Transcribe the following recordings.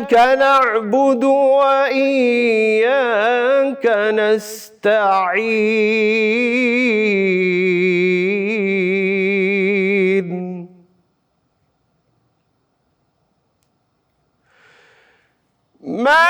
إياك نعبد وإياك نستعين. مالك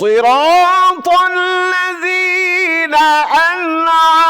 صراط الذين أنعمت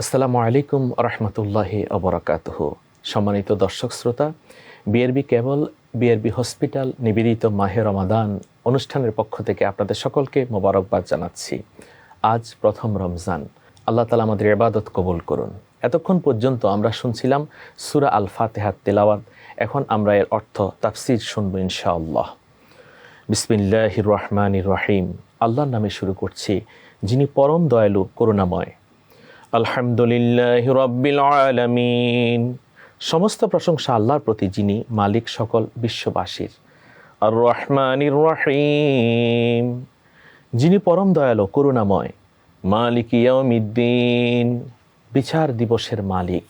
আসসালামু আলাইকুম রহমতুল্লাহি অবরাকাতহ। সম্মানিত দর্শক শ্রোতা, বিআরবি কেবল, বিআরবি হসপিটাল নিবেদিত মাহে রমাদান অনুষ্ঠানের পক্ষ থেকে আপনাদের সকলকে মোবারকবাদ জানাচ্ছি। আজ প্রথম রমজান। আল্লাহ তালা আমাদের এবাদত কবুল করুন। এতক্ষণ পর্যন্ত আমরা শুনছিলাম সুরা আল ফাতেহাত তেলাওয়াত। এখন আমরা এর অর্থ তাফসির শুনব ইনশাআল্লাহ। বিসমিল্লাহ রহমান রহিম। আল্লাহর নামে শুরু করছি। যিনি পরম দয়ালু, করুণাময়। আলহামদুলিল্লাহ রব্বিল আলামিন। সমস্ত প্রশংসা আল্লাহর প্রতি যিনি মালিক সকল বিশ্ববাসীর। আর রহমানির রহিম। যিনি পরম দয়ালু, করুণাময়, মালিক ইয়াউমিদ্দিন, বিচার দিবসের মালিক।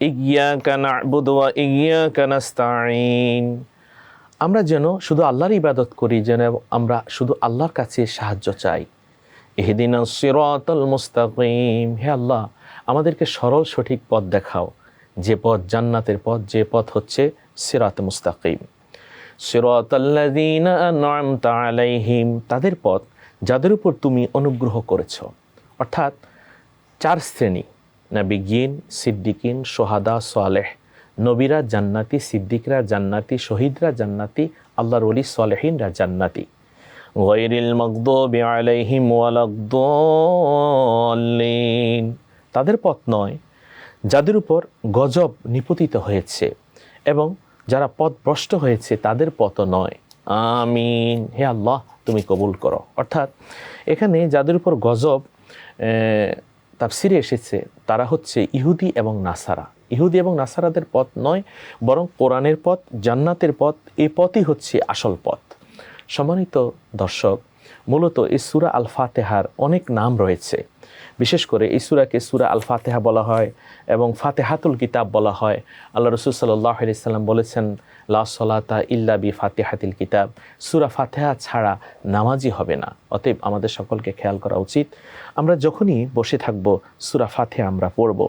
ইগিয়া না'বুদু ওয়া ইগিয়াকা নাস্তাঈন। আমরা যেন শুধু আল্লাহর ইবাদত করি, যেন আমরা শুধু আল্লাহর কাছে সাহায্য চাই। এহেদিন সিরাতাল মুস্তাকিম। হে আল্লাহ, আমাদেরকে সরল সঠিক পথ দেখাও। যে পথ জান্নাতের পথ, যে পথ হচ্ছে সিরাত মুস্তাকিম। আলাইহিম, তাদের পথ যাদের উপর তুমি অনুগ্রহ করেছ। অর্থাৎ চার শ্রেণি নাবিগিন সিদ্দিকিন সোহাদা সোয়ালেহ নবীরা জান্নাতি, সিদ্দিকরা জান্নাতি, শহীদরা জান্নাতি, আল্লাহর অলি সোয়ালেহিনরা জান্নাতি। গৈরিল মকদুবি আলাইহিম ওয়ালাদ্দাল্লিন তাদের পথ নয়, যাদের উপর গজব নিপতিত হয়েছে এবং যারা পথ ভ্রষ্ট হয়েছে তাদের পথ নয়। আমিন। হে আল্লাহ, তুমি কবুল করো। অর্থাৎ এখানে যাদের উপর গজব তাফসিরে এসেছে, তারা হচ্ছে ইহুদি এবং নাসারা। ইহুদি এবং নাসারাদের পথ নয়, বরং কোরআনের পথ, জান্নাতের পথ এই পথই হচ্ছে আসল পথ। সম্মানিত দর্শক, মূলত এই সুরা আল ফাতেহার অনেক নাম রয়েছে। বিশেষ করে এই সুরাকে সুরা আল ফাতেহা বলা হয় এবং ফাতেহাতুল কিতাব বলা হয়। আল্লাহ রসুল সাল্লাহ সাল্লাম বলেছেন, লা সলাতা ইল্লা বি ফাতেহাতিল কিতাব। সুরা ফাতেহা ছাড়া নামাজি হবে না। অতএব আমাদের সকলকে খেয়াল করা উচিত। আমরা যখনই বসে থাকব, সুরা ফাতেহা আমরা পড়ব।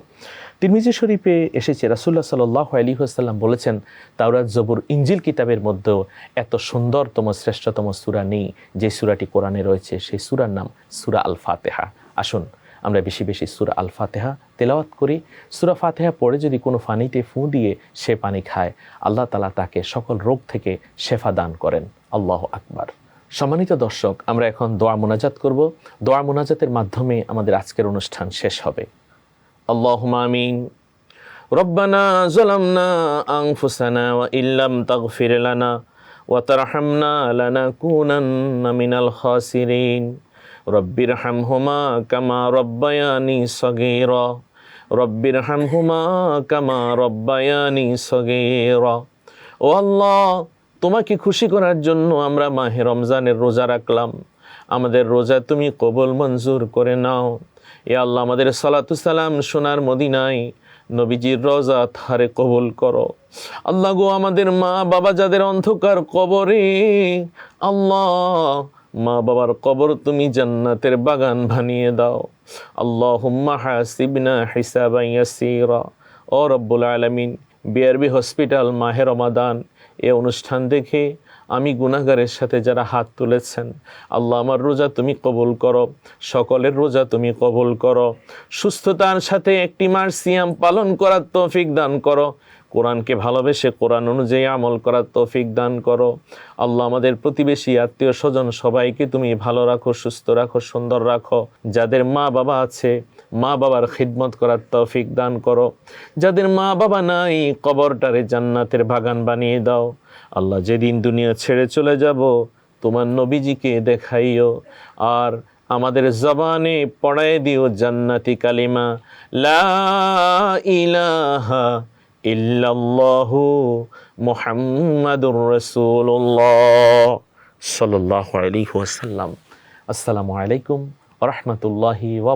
তিরমিজি শরীফে এসেছে রাসুল্লাহ সাল্লাহ আলী হাসাল্লাম বলেছেন, তাওরাত জবুর ইঞ্জিল কিতাবের মধ্যেও এত সুন্দরতম, শ্রেষ্ঠতম সুরা নেই, যে সুরাটি কোরআনে রয়েছে, সেই সুরার নাম সুরা আল ফাতেহা আসুন, আমরা বেশি বেশি সুরা আল ফাতেহা তেলাওয়াত করি। সুরা ফাতেহা পড়ে যদি কোনো পানিতে ফুঁ দিয়ে সে পানি খায়, আল্লাহ তালা তাকে সকল রোগ থেকে শেফা দান করেন। আল্লাহ আকবার। সম্মানিত দর্শক, আমরা এখন দোয়া মোনাজাত করব। দোয়া মোনাজাতের মাধ্যমে আমাদের আজকের অনুষ্ঠান শেষ হবে। اللهم آمين ربنا ظلمنا أنفسنا وإن لم تغفر لنا وترحمنا لنكونن من الخاسرين رب ارحمهما كما ربياني صغيرا رب ارحمهما كما ربياني صغيرا ও আল্লাহ তোমাকে খুশি করার জন্য আমরা মাহে রমজানের রোজা রাখলাম আমাদের রোজা তুমি কবুল মঞ্জুর করে নাও এ আল্লাহ আমাদের সালাতুসালাম সোনার মদিনায়, নবীজির রজা থারে কবুল করো। আল্লাহ গো আমাদের মা বাবা যাদের অন্ধকার কবরে, আল্লাহ মা বাবার কবর তুমি জান্নাতের বাগান বানিয়ে দাও। আল্লাহ হাসিবনা হিসাবা ও রব্বুল আলমিন, বিআরবি হসপিটাল মাহের রমাদান এ অনুষ্ঠান দেখে আমি গুনাগারের সাথে যারা হাত তুলেছেন, আল্লাহ আমার রোজা তুমি কবুল করো, সকলের রোজা তুমি কবুল করো, সুস্থতার সাথে একটি মাস সিয়াম পালন করার তৌফিক দান করো, কোরআনকে ভালোবেসে কোরআন অনুযায়ী আমল করার তৌফিক দান করো, আল্লাহ আমাদের প্রতিবেশী, আত্মীয় স্বজন সবাইকে তুমি ভালো রাখো, সুস্থ রাখো, সুন্দর রাখো, যাদের মা বাবা আছে, মা বাবার খিদমত করার তৌফিক দান করো, যাদের মা বাবা নাই, কবরটারে জান্নাতের বাগান বানিয়ে দাও আল্লাহ যেদিন দুনিয়া ছেড়ে চলে যাব, তোমার নবীজিকে দেখাইও। আর আমাদের জবানে পড়ায় দিও জান্নাতি কালিমা, লা ইলাহা ইল্লাল্লাহু মুহাম্মাদুর রাসূলুল্লাহ সাল্লাল্লাহু আলাইহি ওয়াসাল্লাম। আসসালামু আলাইকুম ওয়া রাহমাতুল্লাহি ওয়া